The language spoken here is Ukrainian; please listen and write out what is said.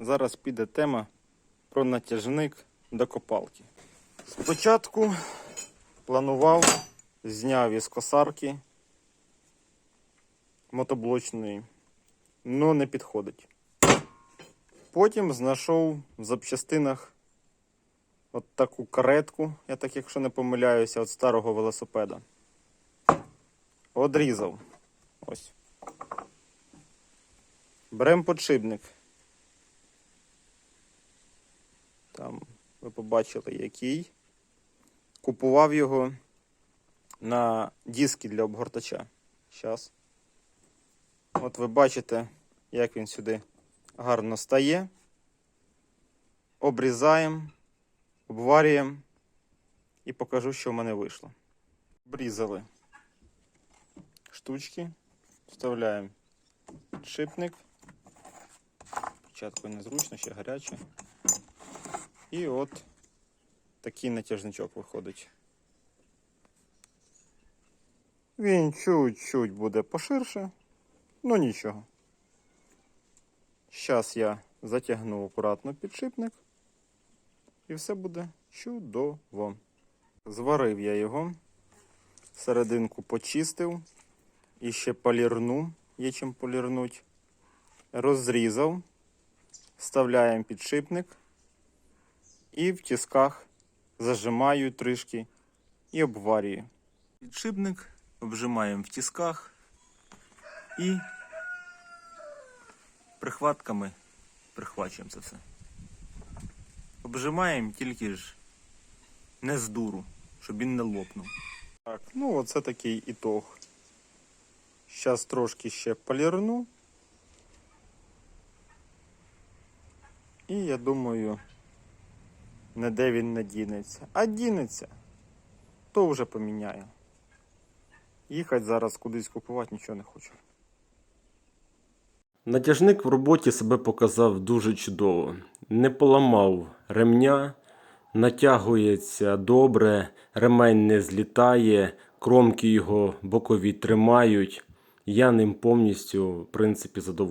зараз піде тема про натяжник до копалки. Спочатку планував, зняв із косарки мотоблочної, але не підходить. Потім знайшов в запчастинах от таку каретку, я так, якщо не помиляюся, від старого велосипеда. Одрізав. Ось. Беремо подшипник. Там ви побачили який. Купував його на диски для обгортача. Зараз. От ви бачите, як він сюди гарно стає. Обрізаємо, обварюємо і покажу, що в мене вийшло. Обрізали штучки, вставляємо шипник. Спочатку незручно, ще гаряче. І от такий натяжничок виходить. Він чуть-чуть буде поширше, ну нічого. Зараз я затягну акуратно підшипник і все буде чудово. Зварив я його, серединку почистив і ще полірну, є чим полірнуть. Розрізав, вставляємо підшипник і в тисках зажимаю трішки і обварюю. Підшипник обжимаємо в тисках і прихватками прихвачуємо це все. Обжимаємо тільки ж не з дуру, щоб він не лопнув. Так, ну оце такий ітог. Зараз трошки ще полірну. І я думаю, ніде він не дінеться. А дінеться, то вже поміняю. Їхати зараз кудись купувати нічого не хочу. Натяжник в роботі себе показав дуже чудово. Не поламав ремня, натягується добре, ремень не злітає, кромки його бокові тримають. Я ним повністю, в принципі, задоволений.